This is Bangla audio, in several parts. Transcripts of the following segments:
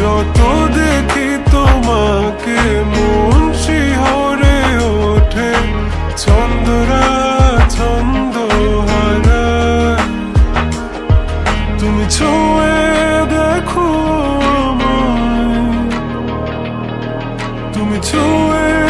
যত দেখি তোমাকে মন শিহরে ওঠে। ছন্দরা ছন্দ তুমি ছোঁয়ে দেখো তুমি ছুঁয়ে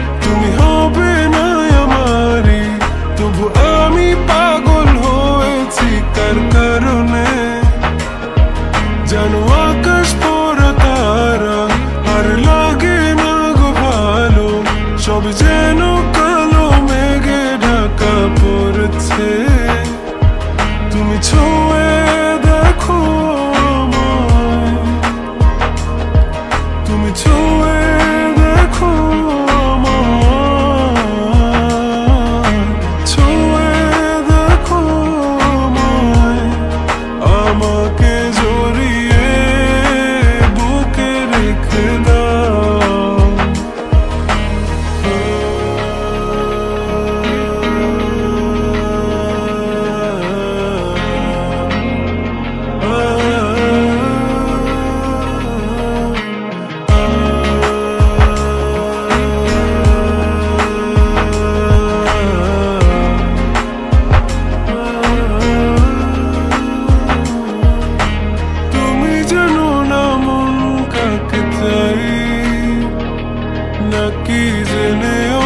নাকি জেনেও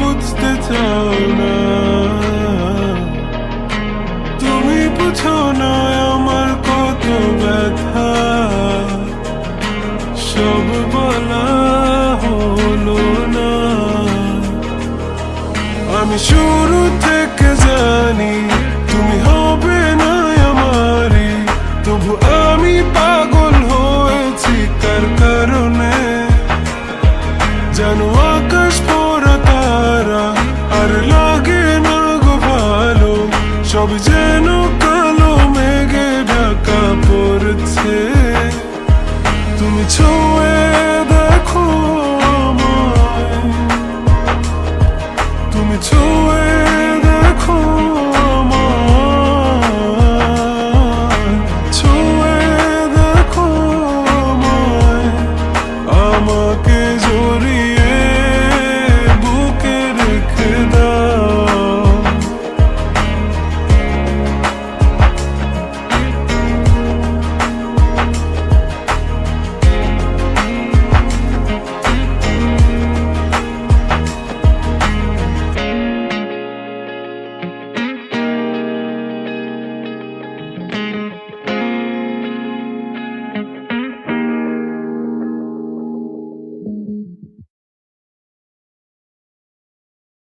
বুঝতে চাও না। তুমি বুঝো না আমার কত ব্যথা। সব বলা হলো না। আমি শুরু থেকে জানি তুমি হবে না আমারই। তবু আমি পাগল হয়েছি কার